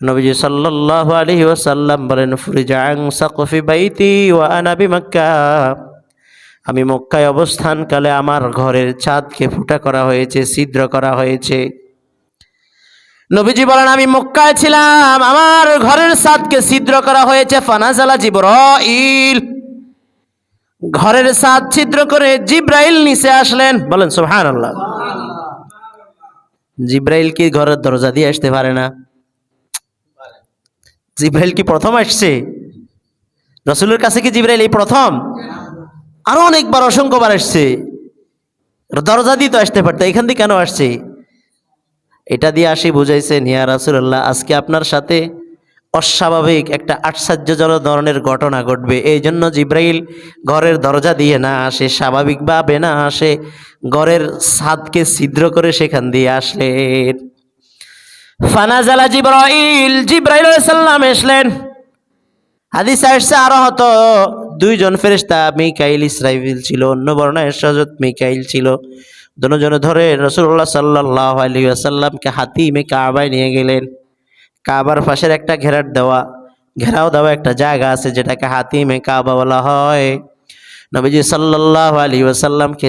নবীজি সাল্লাল্লাহু আলাইহি ওয়াসাল্লাম বলেন, ফুরিজা সাকফি বাইতি ওয়া আনা বিমাক্কা আমি মক্কায় অবস্থানকালে আমার ঘরের ছাদকে ফুটা করা হয়েছে, ছিদ্র করা হয়েছে। নবীজি বলেন, আমি মক্কায় ছিলাম, আমার ঘরের ছাদকে ছিদ্র করা হয়েছে, ফানাজালা জিবরাইল। ঘরের ছাদ ছিদ্র করে জিব্রাইল নিচে আসলেন। বলেন, সুবহানাল্লাহ। জিব্রাইল কি ঘরের দরজা দিয়ে আসতে পারে না? জিব্রাইল কি প্রথম আসছে? রসুলের কাছে কি জিব্রাইল এই প্রথম? আরও অনেকবার অসংখ্যবার আসছে। দরজা দিয়ে তো আসতে পারতো, এখান দিয়ে কেন আসছে? এটা দিয়ে আসি বুঝাইছেন হিয়া রাসুল্লাহ আজকে আপনার সাথে অস্বাভাবিক একটা আশ্চর্যজনক ধরনের ঘটনা ঘটবে। এই জন্য জিব্রাইল ঘরের দরজা দিয়ে না আসে, স্বাভাবিকভাবে না আসে, ঘরের ছাদকে ছিদ্র করে সেখান দিয়ে আসলেন। ফানাজালা জিব্রাইল জিব্রাইল সাল্লাম এসলেন। হাদিস আসছে, আরও হতো দুইজন ফেরেশতা মিকাইল ইসরাইল ছিল, অন্য বর্ণায় সজত মিকাইল ছিল। দুজনে ধরে রসুল্লাহ সাল্লাহ আলী আসাল্লামকে হাতিমে কাবায় নিয়ে গেলেন। কাবার পাশের একটা ঘেরার দেওয়া, ঘেরাও দেওয়া একটা জায়গা আছে যেটাকে হাতিমে কাবা বলা হয়। নবীজি সাল্লাহ আলী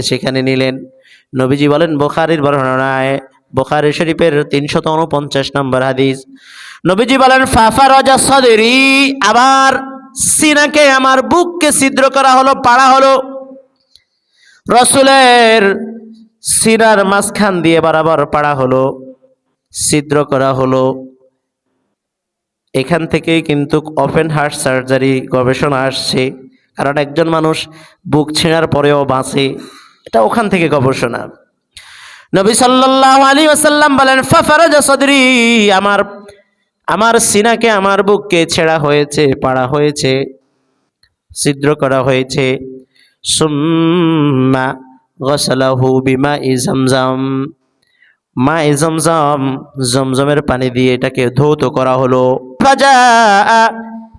সেখানে নিলেন। নবীজি বলেন, বোখারির বর্ণনায় বোখারি শরীফের তিনশত উনপঞ্চাশ নম্বর হাদিস। নবীজি বলেন, ফাফা রাজা সদেরি, আবার সিনাকে আমার বুককে ছিদ্র করা হলো, পাড়া হলো। রসুলের সিনার মাঝখান দিয়ে বরাবর পাড়া হলো, ছিদ্র করা হলো। এখান থেকেই কিন্তু ওপেন হার্ট সার্জারি গবেষণা আসছে, কারণ একজন মানুষ বুক ছেঁড়ার পরেও বাঁচে। এটা ওখান থেকে গবেষণা। নবী সাল্লাল্লাহু আলাইহি ওয়াসাল্লাম বলেন, ফাফারাজা সদরি, আমার আমার সিনাকে আমার বুককে ছেঁড়া হয়েছে, পাড়া হয়েছে, ছিদ্র করা হয়েছে। সুম্মা গসালাহু বিমা ই জমজম। মা ই জমজম, জমজমের পানি দিয়ে এটাকে ধৌত করা হলো। ফাজা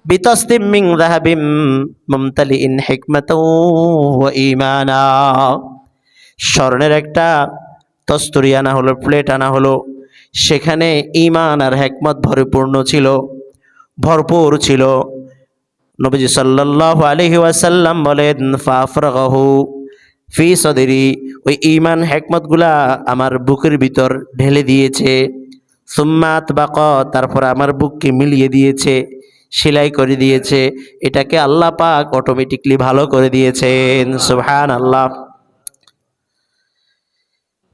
বিতস্তিম মিং যাহাবিম মুমতালিইন হিকমাতাও ওয়া ঈমানা। স্বর্ণের একটা তস্তরি আনা হলো, প্লেট আনা হলো। সেখানে ইমান আর হেকমত ভরিপূর্ণ ছিল, ভরপুর ছিল। নবীজি সাল্লাল্লাহু আলাইহি ওয়াসাল্লাম বলেন ফাফরাহু ফি সদেরি ওই ইমান হেকমতগুলা আমার বুকের ভিতর ঢেলে দিয়েছে। সুম্মাত বাক তারপর আমার বুককে মিলিয়ে দিয়েছে, সেলাই করে দিয়েছে। এটাকে আল্লাহ পাক অটোমেটিকলি ভালো করে দিয়েছেন। সুবহান আল্লাহ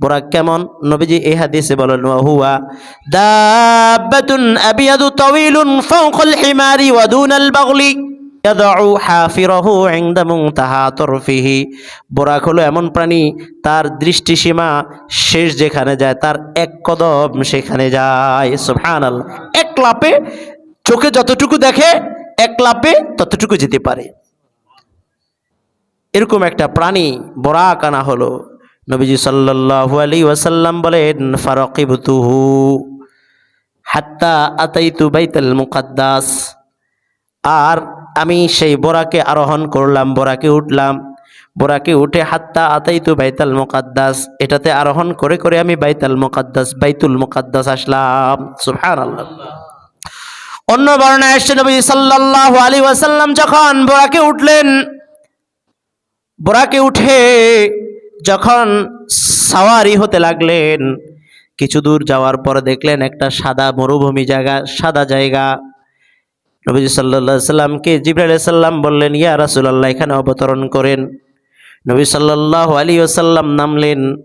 বোরাক কেমন? নবীজি এই হাদিসে বলেন হুয়া দাব্বাতুন আবিয়াদু তাওয়িলুন ফাওকাল হিমারি ওয়া দুনাল বাগলি ইয়াদউ হাফিরাহু ইনদা মুনতাহা তরফিহি। বোরাক হলো এমন প্রাণী, তার দৃষ্টিসীমা শেষ যেখানে যায়, তার এক কদম সেখানে যায়। সুবহানাল্লাহ। এক লাপে চোখে যতটুকু দেখে, এক লাপে ততটুকু যেতে পারে। এরকম একটা প্রাণী বোরাক আনা হলো। নবীজি সাল্লাল্লাহু আলাইহি ওয়াসাল্লাম বলেন, ফারাকিবতুহু হাত্তা আতাইতু বাইতুল মুকাদ্দাস। আর আমি সেই বোরাকে আরোহণ করলাম, বোরাকে উঠলাম। বোরাকে উঠে হাত্তা আতাইতু বাইতাল মুকাদ্দাস, এটাতে আরোহণ করে করে আমি বাইতাল মুকাদ্দাস, বাইতুল মুকাদ্দাস আসলাম। সুবহানাল্লাহ। অন্য বর্ণায় এসছে নবী সাল্লাল্লাহু আলাইহি ওয়াসাল্লাম যখন বোরাকে উঠলেন, বোরাকে উঠে যখন সাওয়ারি হতে লাগলেন, কিছু দূর যাওয়ার পর দেখলেন একটা সাদা মরুভূমি জায়গা, সাদা জায়গা। নবীজি সাল্লাহ সাল্লামকে জিব্রাইল সাল্লাম বললেন, ইয়া রাসুলাল্লাহ, এখানে অবতরণ করেন। নবী সাল্লাল্লাহু আলী ওসাল্লাম নামলেন।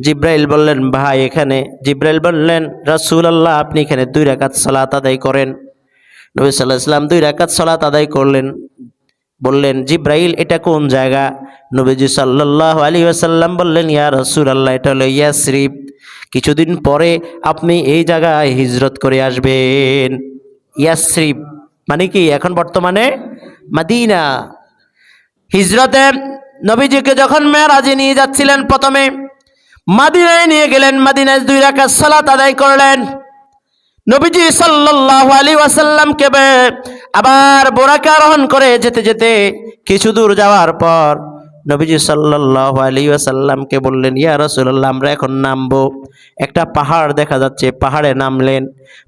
জিব্রাইল বললেন, ভাই, এখানে। জিব্রাইল বললেন, রাসুলাল্লাহ, আপনি এখানে দুই রাকাত সালাত আদায় করেন। নবী সাল্লাহ সাল্লাম দুই রাকাত সালাত আদায় করলেন। বললেন, জিব্রাইল, এটা কোন জায়গা? নবীজি সাল্লাহ আলী আসাল্লাম বললেন, ইয়া রসুল আল্লাহ এটা হলো ইয়াসরিফ কিছুদিন পরে আপনি এই জায়গায় হিজরত করে আসবেন। ইয়াসরিফ মানে কি? এখন বর্তমানে মাদিনা। হিজরতে নবীজিকে যখন মেয়েরাজে নিয়ে যাচ্ছিলেন প্রথমে, মাদিনায় নিয়ে গেলেন। মাদিনায় দুই রাকাত সালাত আদায় করলেন। নবীজি সাল্লাল্লাহু আলাইহি ওয়াসাল্লামকে আবার বোরাকে আরোহণ করে যেতে যেতে কিছু দূর যাওয়ার পর নবীজি সাল্লাল্লাহু আলাইহি ওয়াসাল্লামকে বললেন, ইয়া রাসূলুল্লাহ, আমরা এখন নামবো। একটা পাহাড় দেখা যাচ্ছে, পাহাড়ে নামলেন।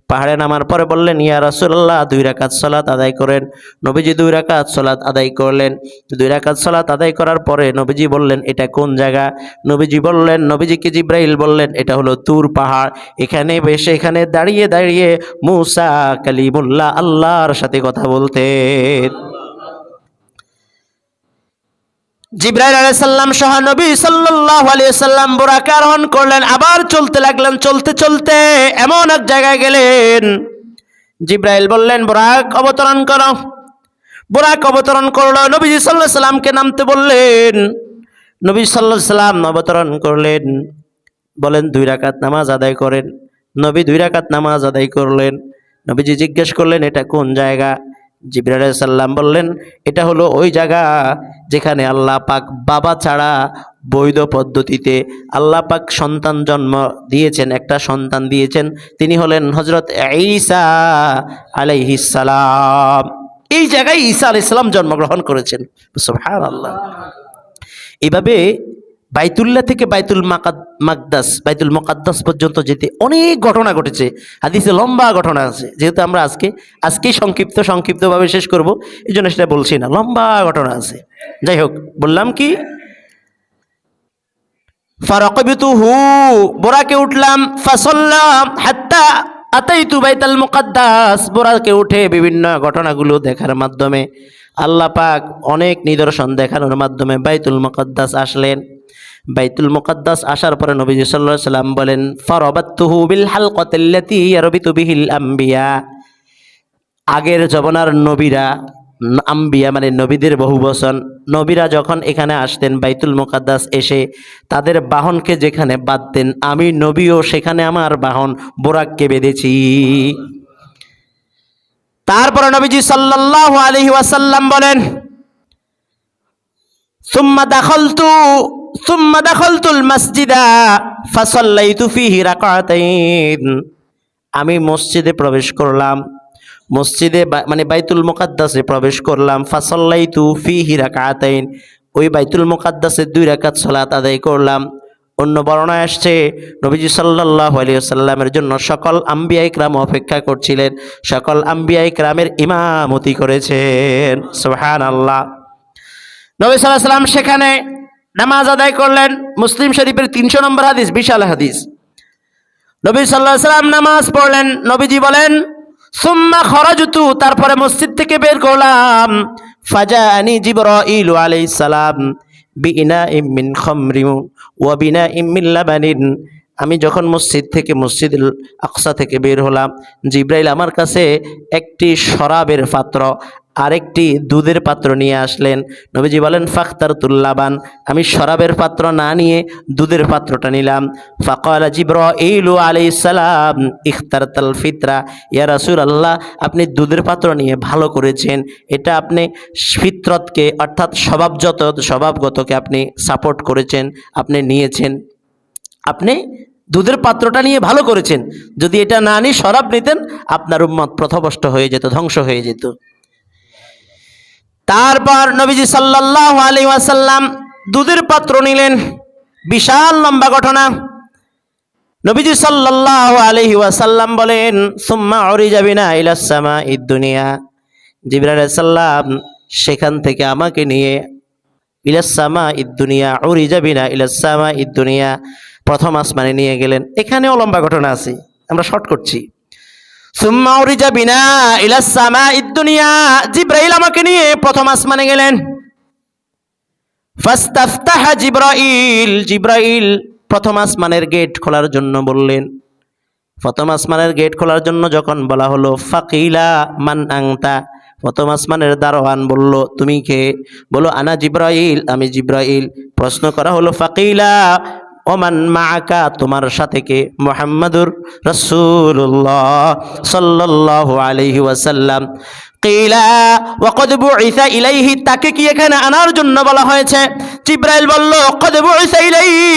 পাহাড়ে নামার পরে বললেন, ইয়া রাসূলুল্লাহ, দুই রাকাত সালাত আদায় করেন। নবীজি দুই রাকাত সলাত আদায় করলেন। দুই রাকাত সালাত আদায় করার পরে নবীজি বললেন, এটা কোন জায়গা? নবীজি বললেন, নবীজিকে জিব্রাইল বললেন, এটা হলো তুর পাহাড়। এখানে বেশে, এখানে দাঁড়িয়ে দাঁড়িয়ে মুসা কালিমুল্লাহ আল্লাহর সাথে কথা বলতেন। জিব্রাইল আলাইসাল্লাম সহ নবী সাল্লাল্লাহু আলাইহি সাল্লাম বোরাকে আরোহণ করলেন, আবার চলতে লাগলেন, চলতে চলতে এমন এক জায়গায় গেলেন। জিব্রাইল বললেন, বোরাক অবতরণ করো। বোরাক অবতরণ করল নবীজি সাল্লাহ সাল্লামকে নামতে বললেন। নবী সাল্লাহ সাল্লাম অবতরণ করলেন। বলেন, দুই রাকাত নামাজ আদায় করেন। নবী দুই রাকাত নামাজ আদায় করলেন। নবীজি জিজ্ঞেস করলেন, এটা কোন জায়গা? আলাইহিস সাল্লাম বললেন, এটা হলো ওই জায়গা যেখানে আল্লাহ পাক বাবা ছাড়া বৈধ পদ্ধতিতে আল্লাহ পাক সন্তান জন্ম দিয়েছেন, একটা সন্তান দিয়েছেন। তিনি হলেন হজরত ঈসা আলাইহিস সালাম। এই জায়গায় ঈসা আলাইহিস সালাম জন্মগ্রহণ করেছেন। সুবহানাল্লাহ। এভাবে বাইতুল্লাহ থেকে বাইতুল মাকাদ মাকদাস, বাইতুল মকাদ্দাস পর্যন্ত যেতে অনেক ঘটনা ঘটেছে। হাদিসে লম্বা ঘটনা আছে। যেহেতু আমরা আজকে আজকেই সংক্ষিপ্ত, সংক্ষিপ্তভাবে শেষ করব এই জন্য সেটা বলছি না। লম্বা ঘটনা আছে। যাই হোক, বললাম কি? ফারকবিতু হু বোরাকে উঠলাম, ফাসল্লাম, হাত্তা আতাইতু বাইতাল মুকাদ্দাস। বোরাকে উঠে বিভিন্ন ঘটনাগুলো দেখার মাধ্যমে আল্লাহ পাক অনেক নিদর্শন দেখানোর মাধ্যমে বাইতুল মুকাদ্দাস আসলেন। বাইতুল মুকাদ্দাস আসার পরে নবীজি আলাইহি সাল্লাম বলেন, ফারাবাতুহু বিল হালকাতিল্লাতি ইয়ারবিতু বিহিল আম্বিয়া। আগের জমানার নবীরা, আম্বিয়া মানে নবীদের বহু বচন, নবীরা যখন এখানে আসতেন বাইতুল মোকাদ্দাস এসে, তাদের বাহনকে যেখানে বাঁধতেন, আমি নবীও সেখানে আমার বাহন, বোরাককে বেঁধেছি। তারপরে নবীজি সাল্লাল্লাহু আলাইহি ওয়াসাল্লাম বলেন, সুম্মা দাখালতু, সুম্মা দাখালতুল মাসজিদা, ফাসাল্লাইতু ফিহি রাকাতাইন। আমি মসজিদে প্রবেশ করলাম, মসজিদে মানে বাইতুল মুকাদ্দাসে প্রবেশ করলাম, ফাসাল্লাইতু ফিহি রাকাতাইন। ওই বাইতুল মুকাদ্দাসে দুই রাকাত সালাত আদায় করলাম। অন্য বর্ণায় আসছে, নবীজি সাল্লাল্লাহু আলাইহি ওয়াসাল্লামের জন্য সকল আম্বিয়া ইকরাম অপেক্ষা করছিলেন, সকল আম্বিয়া ইকরামের ইমামতি করেছেন। সুবহানাল্লাহ। নবী সাল্লাহ সাল্লাম সেখানে নামাজ আদায় করলেন, মুসলিম শরীফের তিনশো নম্বর হাদিস, বিশাল হাদিস। নবী সাল্লাহ সাল্লাম নামাজ পড়লেন, নবীজি বলেন, সুম্মা খরাজুতু তারপরে মসজিদ থেকে বের করলাম ফাজা আনি জিবরাইল আলাইহিস সালাম বিনা ইমিন খমরি ওয়া বিনা ইমিন লাবানিন আমি যখন মসজিদ থেকে মসজিদ আকসা থেকে বের হলাম, জিব্রাইল আমার কাছে একটি শরাবের পাত্র আরেকটি দুধের পাত্র নিয়ে আসলেন। নবীজি বলেন ফাখতার তুল্লাবান আমি শরাবের পাত্র না নিয়ে দুধের পাত্রটা নিলাম। ফাকালা জিব্রাইলু আলাইহিস সালাম ইখতার তাল ফিতরা। ইয়া রাসূল আল্লাহ আপনি দুধের পাত্র নিয়ে ভালো করেছেন। এটা আপনি ফিতরতকে, অর্থাৎ স্বভাবযত স্বভাবগতকে আপনি সাপোর্ট করেছেন, আপনি নিয়েছেন। আপনি দুধের পাত্রটা নিয়ে ভালো করেছেন। যদি এটা না নিয়ে শরাব নিতেন, আপনার উম্মত প্রথভষ্ট হয়ে যেত, ধ্বংস হয়ে যেত। তারপর নবীজি সাল্লাল্লাহু আলাইহি ওয়াসাল্লাম দুধের পাত্র নিলেন। বিশাল লম্বা ঘটনা। নবীজি সাল্লাল্লাহু আলাইহি ওয়াসাল্লাম বলেন, সুম্মা উরিজা বিনা ইলাস সামাঈদ দুনিয়া। জিবরাইল আলাইহিস সালাম সেখান থেকে আমাকে নিয়ে ইলাসামা ইদ্দুনিয়া উরিজা বিনা ইলাসামা ইদ্দুনিয়া প্রথম আসমানে নিয়ে গেলেন। এখানেও লম্বা ঘটনা আছে, আমরা শর্ট করছি। ইলাসামা আমাকে নিয়ে গেলেন। গেট খোলার জন্য বললেন। গেট খোলার জন্য যখন বলা হলো, ফাকিলা মান আংতা প্রথম আসমানের দারোয়ান বলল, তুমি কে? বলো, আনা জিব্রাইল আমি জিব্রাইল। প্রশ্ন করা হলো, ফাকিলা ওমান মাআকা, তোমার সাথে কে? মোহাম্মদুর রসুল্লাহ সাল্লাল্লাহু আলাইহি ওয়াসাল্লাম। কিলা, ওয়াকাদ বুইসা ইলাইহি, তাকে কি এখানে আনার জন্য বলা হয়েছে? জিব্রাইল বলল কদ বুইসা ইলাইহি।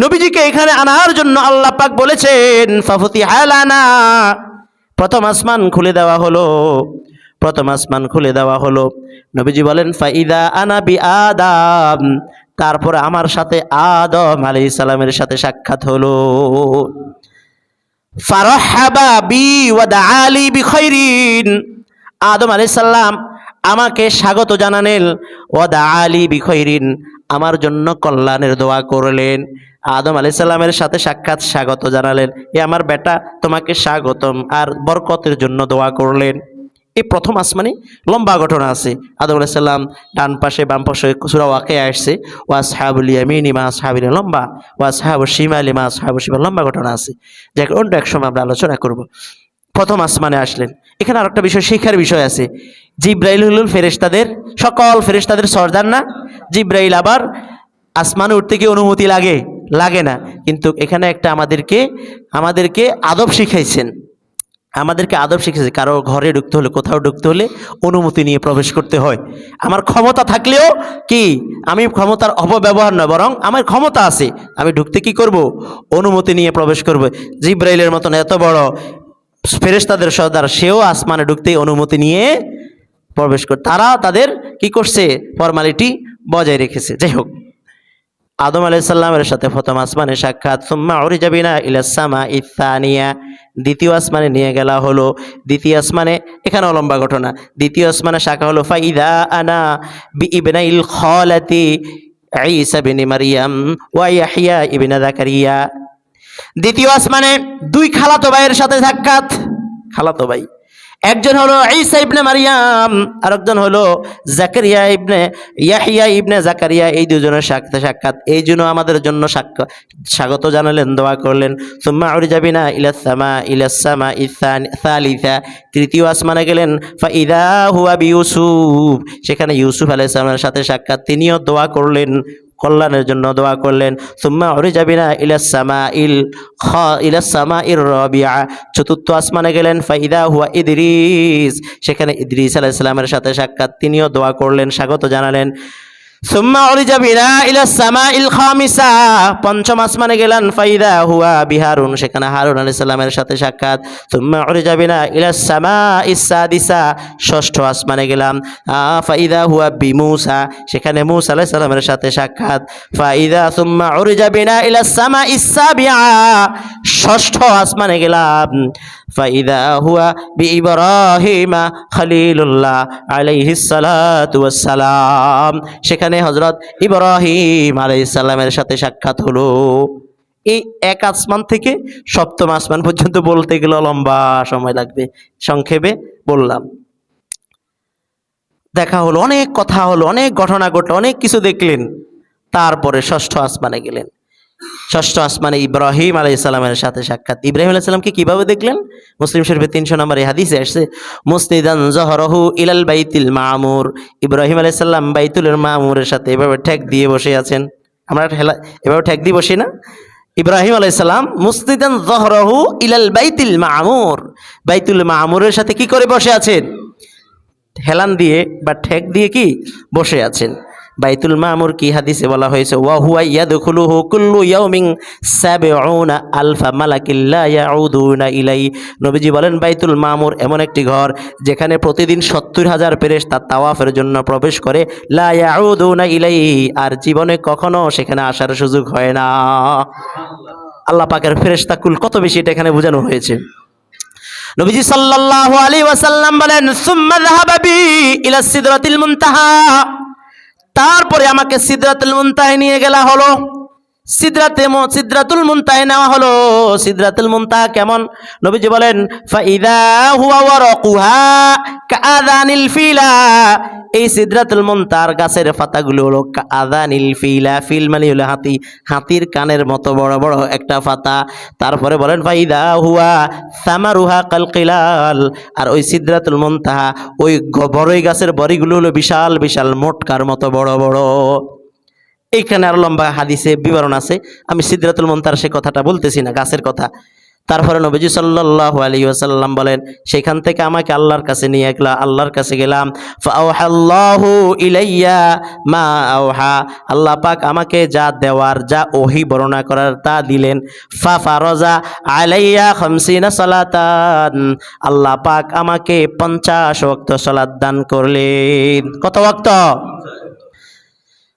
নবীজিকে এখানে আনার জন্য আল্লাহ পাক বলেছেন ফাফতি হালানা প্রথম আসমান খুলে দেওয়া হলো, প্রথম আসমান খুলে দেওয়া হলো। নবীজি বলেন, ফাইদা আনা বি আদাম। তারপরে আমার সাথে আদম আলাই সালামের সাথে সাক্ষাৎ হলো। আলী আদম আলাই সাল্লাম আমাকে স্বাগত জানালেন। ওয়াদা আলী বি খৈরিন, আমার জন্য কল্যাণের দোয়া করলেন। আদম আলাই সাল্লামের সাথে সাক্ষাৎ স্বাগত জানালেন। এ আমার বেটা, তোমাকে স্বাগতম আর বরকতের জন্য দোয়া করলেন। এই প্রথম আসমানে লম্বা ঘটনা আছে। আদম আলাইসাল্লাম ডান পাশে, বাম পাশে সুরা ওয়াকে আসছে। ওয়া সাহাবুল ইয়ামিনী, মা সাহাবির লম্বা। ওয়া সাহাবু শিমালি, মা সাহাবু শিমা লম্বা ঘটনা আছে। যাকে, অন্য এক সময় আমরা আলোচনা করব। প্রথম আসমানে আসলেন। এখানে আরেকটা বিষয়, শিক্ষার বিষয় আছে। জিব্রাইল হলুল ফেরেশতাদের, সকল ফেরেশতাদের সর্দার না? জিব্রাইল আবার আসমানে উঠতে কি অনুমতি লাগে? লাগে না। কিন্তু এখানে একটা আমাদেরকে আমাদেরকে আদব শিখাইছেন। আমাদেরকে আদব শিখেছে, কারও ঘরে ঢুকতে হলে, কোথাও ঢুকতে হলে অনুমতি নিয়ে প্রবেশ করতে হয়। আমার ক্ষমতা থাকলেও কি? আমি ক্ষমতার অপব্যবহার নয়, বরং আমার ক্ষমতা আছে। আমি ঢুকতে কি করব? অনুমতি নিয়ে প্রবেশ করব। জিব্রাইলের মতন এত বড় ফেরেশতাদের সর্দার, সেও আসমানে ঢুকতে অনুমতি নিয়ে প্রবেশ করে তারা তাদের কি করছে? ফর্মালিটি বজায় রেখেছে। যাই হোক। আদম আলাইসাল্লামের সাথে প্রথম আসমানে সাক্ষাৎ, সুম্মা উরিজাবিনা ইলাসামা ইসানিয়া দ্বিতীয় আসমানে নিয়ে গেলা হলো, দ্বিতীয় আসমানে, এখানে অলম্বা ঘটনা, দ্বিতীয় আসমানে শাখা হলো, ফাইদা আনা বি ইবনাইল খালাতি ঈসা বিন মারিয়াম ওয়া ইয়াহইয়া ইবনে জাকারিয়া দ্বিতীয় আসমানে দুই খালাতো ভাইয়ের সাথে সাক্ষাৎ, খালাতো ভাই। একজন হলো ঈসা ইবনে মারিয়াম আর একজন হলো জাকারিয়া ইবনে ইয়াহিয়া ইবনে জাকারিয়া। এই দুজনের সাক্ষাৎ সাক্ষাৎ, এই জন্য আমাদের জন্য স্বাগত জানালেন, দোয়া করলেন। সুম্মা উরিজাবিনা ইলাসামা ইলাসামা ইসান সালিসা। তৃতীয় আসমানে গেলেন ফাইদা হুয়া ইউসুফ সেখানে ইউসুফ আলাইহিস সালামের সাথে সাক্ষাৎ, তিনিও দোয়া করলেন। কল্যাণের জন্য দোয়া করলেন। সুম্মা উরিজাবিনা ইলাসামা ইল খ ইলাসামা ইর রবিয়া। চতুর্থ আসমানে গেলেন, ফাইদা হুয়া ইদরিস। সেখানে ইদরিস আলাইহিস সাথে সাক্ষাৎ তিনিও দোয়া করলেন, স্বাগত জানালেন। সুম্মা ইল গেলেন, ফাইদা হুয়া বিহারুন। সেখানে হারুন আলাইহিস সালামের সাথে সাক্ষাৎ। সুম্মা ইলাসামা ইসাদিসা ষষ্ঠ আসমানে গেলাম ফাইদা হুয়া সেখানে সাথে সাক্ষাৎ। ফাইদা সুম্মা ইলাসামা ইসাবিআ ষষ্ঠ আসমানে গেলাম সেখানে ইব্রাহিম সাথে সাক্ষাৎ হলো। এই এক আসমান থেকে সপ্তম আসমান পর্যন্ত বলতে গেলে লম্বা সময় লাগবে, সংক্ষেপে বললাম। দেখা হলো, অনেক কথা হলো, অনেক ঘটনা ঘটলো, অনেক কিছু দেখলেন। তারপরে ষষ্ঠ আসমানে গেলেন। ষষ্ঠ আসমানে ইব্রাহিম আলাই সালামের সাথে সাক্ষাৎ। ইব্রাহিম আলাই সালামকে কীভাবে দেখলেন? মুসলিম শরীফে তিনশো নম্বর হাদিসে আসছে, মুসনিদান জহরহু ইলাল বাইতিল মামুর। ইব্রাহিম আলাই সাল্লাম বাইতুলের মামুরের সাথে এভাবে ঠেক দিয়ে বসে আছেন। আমরা ঠেলা এভাবে ঠেক দিয়ে বসি না। ইব্রাহিম আলাই সালাম মুসনিদান জহরহু ইলাল বাইতিল মামুর। বাইতুল মামুরের সাথে কি করে বসে আছেন? হেলান দিয়ে বা ঠেক দিয়ে কি বসে আছেন? বাইতুল মামুর কি হাদিসে বলা হয়েছে? ওয়া হুয়া ইয়াদখুলুহু কুল্লু ইয়াউমিন সাবউনা আলফা মালাকিল্লা ইয়াউদুনা ইলাই নবীজি বলেন, বাইতুল মামুর এমন একটি ঘর যেখানে প্রতিদিন সত্তর হাজার পেরেশ তার তাওয়াফের জন্য প্রবেশ করে। লা ইয়াউদুনা ইলাই আর জীবনে কখনো সেখানে আসার সুযোগ হয় না। আল্লাহ পাকের ফেরেশতা কুল কত বেশি এটা এখানে বোঝানো হয়েছে। নবীজি সাল্লাল্লাহু আলাইহি ওয়াসাল্লাম বলেন, সুম্মা যাহাবা বি ইলা সিদরাতিল মুনতাহা। তারপরে আমাকে সিদ্ধাতুল মুনতাহে নিয়ে গেলা হলো। সিদরাতে সিদরাতুল মুনতাহে নেওয়া হলো। সিদ্রাতুল মুনতাহা কেমন? নবীজি বলেন, ফাইদা হুয়া ওয়ারাকুহা কাআযানিল ফিলা। এই সিদরাতুল মুনতাহার গাছের পাতাগুলো হলো কাআযানিল ফিলা। ফিল মানে হলো হাতি। হাতির কানের মতো বড় বড় একটা পাতা। তারপরে বলেন, ফাইদা হুয়া সামারুহা কালকিলাল আর ওই সিদরাতুল মুনতাহা, ওই বড়ই গাছের বড়িগুলো হলো বিশাল বিশাল, মোটকার মতো বড় বড়। এইখানে আরও লম্বা হাদিসে বিবরণ আছে। আমি সিদ্ধাতুল মন্তার সে কথাটা বলতেছি না, গাছের কথা। তারপরে নবীজি সাল্লাল্লাহু আলাইহি ওয়াসাল্লাম বলেন, সেখান থেকে আমাকে আল্লাহর কাছে নিয়ে গেলাম আল্লাহর কাছে গেলাম। ইলাইয়া মা আওহা। আল্লাহ পাক আমাকে যা দেওয়ার, যা ওহি বর্ণনা করার তা দিলেন। ফা ফারজা আলাইয়া খামসিনা সালাতান। আল্লাহ পাক আমাকে পঞ্চাশ ওয়াক্ত সালাত দান করলেন। কত ওয়াক্ত?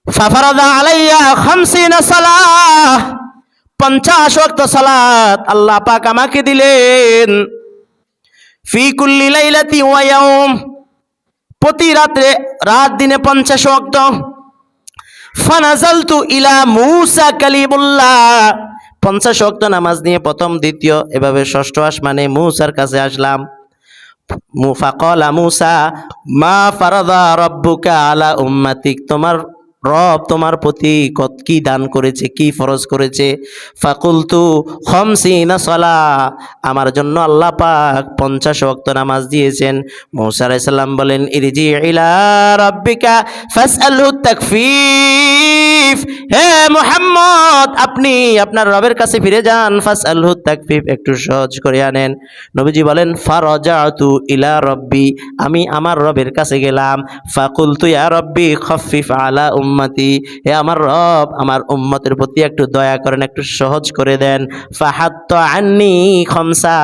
ফাফারাদা আলাইয়া খামসিনা সালাহ পঞ্চাশ ওয়াক্ত সালাত আল্লাহ পাক আমাকে দিলেন ফি কুল্লি লাইলাতি ওয়া ইয়াউম প্রতি রাত্রে রাত দিনে পঞ্চাশ ওয়াক্ত ফানাজালতু ইলা মুসা কালিমুল্লাহ পঞ্চাশ ওয়াক্ত নামাজ নিয়ে প্রথম দ্বিতীয় এভাবে ষষ্ঠ আসমানে মুসার কাছে আসলাম মুফাকলা মুসা মা ফারাদা রব্বুকা আলা উম্মাতিক তোমার রব তোমার প্রতি কত কি দান করেছে, কি ফরজ করেছে? ফাকুলতু খমসিনা সলা। আমার জন্য আল্লাহ পাক পঞ্চাশ ওয়াক্ত নামাজ দিয়েছেন। মৌসা আলাইসাল্লাম বলেন, ইরিজি ইলা রব্বিকা ফাসআলহু তাকফিফ। হে মুহাম্মদ, আপনি আপনার রবের কাছে ফিরে যান। ফাস ফাসআলহু তাকফিফ, একটু সহজ করে আনেন। নবীজি বলেন, ফারাজাতু ইলা রব্বি আমি আমার রবের কাছে গেলাম। ফাকুলতু, ইয়া রব্বি খফিফ আলা উম্মতি হে আমার রব, আমার উম্মতের প্রতি একটু দয়া করেন, একটু সহজ করে দেন। ফাহাত্ত আন্নি খমসা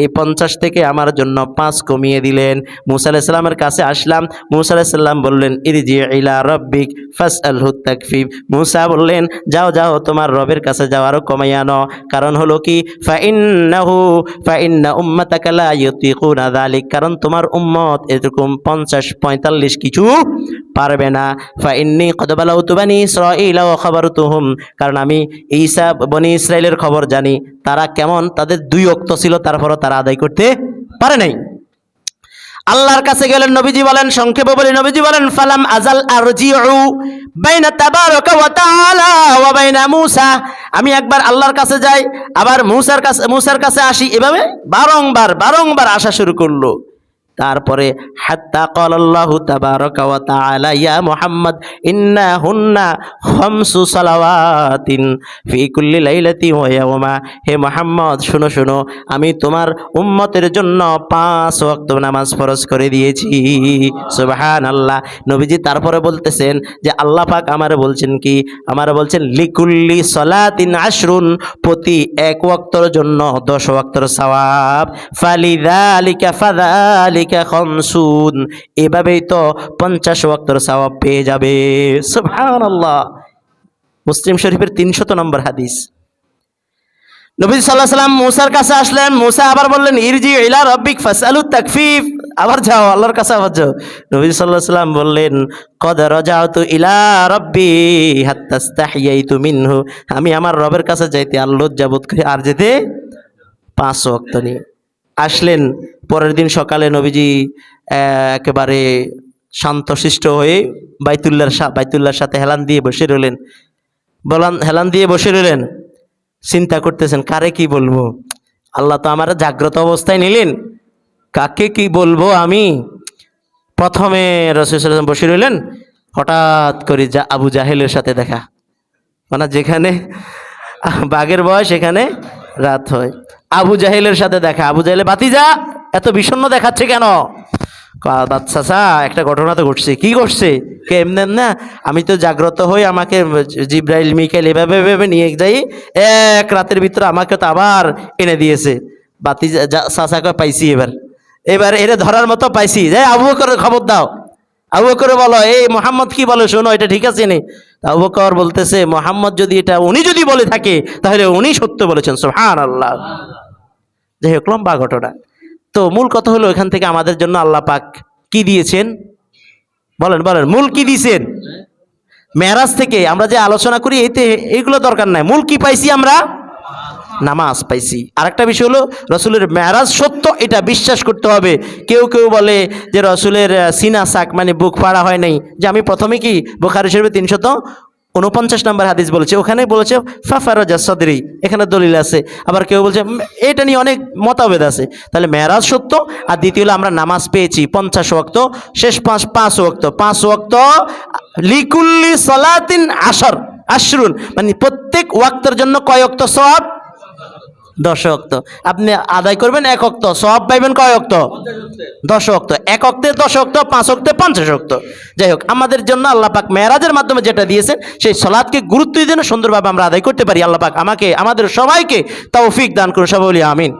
এই পঞ্চাশ থেকে আমার জন্য পাঁচ কমিয়ে দিলেন। মুসা আলাইসাল্লামের কাছে আসলাম। মুসা আলাইসাল্লাম বললেন, ইরিজি ইলা রব্বিক ফাস আল তাকফিফ মুসা বললেন, যাও যাও, তোমার রবের কাছে যাও, আরও কমাই আনো। কারণ হলো কি? কারণ তোমার উম্মত এরকম পঞ্চাশ, পঁয়তাল্লিশ কিছু পারবে না। ফাইন্নি কদ বালাউতু বানি ইসরাঈলা ওয়া খাবারতুহুম। কারণ আমি ঈসা বনি ইসরাইলের খবর জানি। তারা কেমন? তাদের দুই অক্ত ছিল, তারপরও তারা আদায় করতে পারে নাই। আল্লাহর কাছে গেলেন, নবীজি বলেন, সংক্ষেপে বলি, নবীজি বলেন, ফালাম আজাল আরজিউ বাইনা তাবারাকা ওয়া তাআলা ওয়া বাইনা মূসা। আমি একবার আল্লাহর কাছে যাই, আবার মূসার কাছে মূসার কাছে আসি। এভাবে বারংবার বারংবার আসা শুরু করল। তারপরে, হাত্তা কল আল্লাহ তাবারাকা ওয়া তাআলা, ইয়া মুহাম্মদ, ইন্না হুন্না খামসু সালাওয়াতিন ফি কুল্লি লাইলাতি ওয়া ইয়াওমা হে মুহাম্মদ, শুনো শুনো, আমি তোমার উম্মতের জন্য পাঁচ ওয়াক্ত নামাজ ফরজ করে দিয়েছি। সুবহানাল্লাহ। নবীজি তারপরে বলতেছেন যে, আল্লাহ পাক আমারে বলছেন কি? আমারে বলছেন, লিকুল্লি সলাতিন আশরুন প্রতি এক ওয়াক্তর জন্য দশ ওয়াক্তর সওয়াব। ফালিদালিকা ফাদালিকা খমসুন এভাবেই তো পঞ্চাশ ওয়াক্তর সওয়াব পেয়ে যাবে। সুবহানাল্লাহ। মুসলিম শরীফের তিনশত নম্বর হাদিস। নবী সাল্লাহ সাল্লাম মুসার কাছে আসলেন। মুসা আবার বললেন, ইরজি ইলা রব্বিক ফাসালু তাকফিফ। আবার যাও, আল্লাহর কাছে আবার যাও। নবী সাল্লাহ সাল্লাম বললেন, কদ রজাউতু ইলা রব্বি হাত্তাস্তাহিয়াইতু মিনহু। আমি আমার রবের কাছে যাইতে আর লজ্জাবোধ করি, আর যেতে পাঁচ ওয়াক্ত নিয়ে আসলেন, পরের দিন সকালে নবীজি একেবারে শান্তশিষ্ট হয়ে বাইতুল্লার বাইতুল্লার সাথে হেলান দিয়ে বসে রইলেন। বলান, হেলান দিয়ে বসে রইলেন। চিন্তা করতেছেন, কারে কি বলব? আল্লাহ তো আমার জাগ্রত অবস্থায় নিলেন। কাকে কি বলব আমি? প্রথমে রসুল বসে রইলেন। হঠাৎ করে যা আবু জাহেলের সাথে দেখা। মানে যেখানে বাঘের বয়স, সেখানে রাত হয়। আবু জাহেলের সাথে দেখা। আবু জাহেলে, বাতিজা, এত বিষণ্ণ দেখাচ্ছে কেন? বাচ্চা একটা ঘটনা তো ঘটছে। কি ঘটছে? কে এমনি না? আমি তো জাগ্রত হই আমাকে জিব্রাইল মিকেল এভাবে এভাবে নিয়ে যাই, এক রাতের ভিতরে আমাকে তো আবার এনে দিয়েছে। বাতি চাচাকে পাইছি এবার। এবার এরে ধরার মতো পাইছি। যে আবু করে খবর দাও। আবু বকর বলো, এই মোহাম্মদ কি বলে? শোনো, এটা ঠিক আছে নি? আবু বকর বলতেছে, মোহাম্মদ যদি এটা উনি যদি বলে থাকে, তাহলে উনি সত্য বলেছেন সুবহান আল্লাহ যাই হোক, লম্বা ঘটনা। তো মূল কথা হলো, এখান থেকে আমাদের জন্য আল্লাহ পাক কি দিয়েছেন? বলেন বলেন, মূল কি দিয়েছেন? মেরাজ থেকে আমরা যে আলোচনা করি, এতে এইগুলো দরকার নাই। মূল কি পাইছি আমরা? নামাজ পাইছি। আরেকটা বিষয় হলো, রসুলের মেরাজ সত্য, এটা বিশ্বাস করতে হবে। কেউ কেউ বলে যে রসুলের সিনা সাক মানে বুক ফাড়া হয় নাই। যে আমি প্রথমে কি বোখারি শরীফে তিনশত উনপঞ্চাশ নম্বর হাদিস বলেছে, ওখানে বলেছে, ফাফারজা সদরি এখানে দলিল আছে। আবার কেউ বলছে এটা নিয়ে অনেক মতভেদ আছে। তাহলে মেরাজ সত্য, আর দ্বিতীয় হলো, আমরা নামাজ পেয়েছি পঞ্চাশ ওয়াক্ত, শেষ পাঁচ পাঁচ ওয়াক্ত। পাঁচ ওয়াক্ত, লিকুল্লি সলাতিন আসর আশরুন। মানে প্রত্যেক ওয়াক্তের জন্য কয় অক্ত সব দশ অক্ত। আপনি আদায় করবেন এক অক্ত সব পাইবেন কয় অক্ত? দশ অক্ত। এক অক্তে দশ অক্ত, পাঁচ অক্তে পঞ্চাশ অক্ত। যাই হোক, আমাদের জন্য আল্লাহ পাক মেয়েরাজের মাধ্যমে যেটা দিয়েছেন, সেই সলাদকে গুরুত্ব দিয়ে সুন্দরভাবে আমরা আদায় করতে পারি। আল্লাহ পাক আমাকে, আমাদের সবাইকে তৌফিক দান করুন, সবাই আমিন।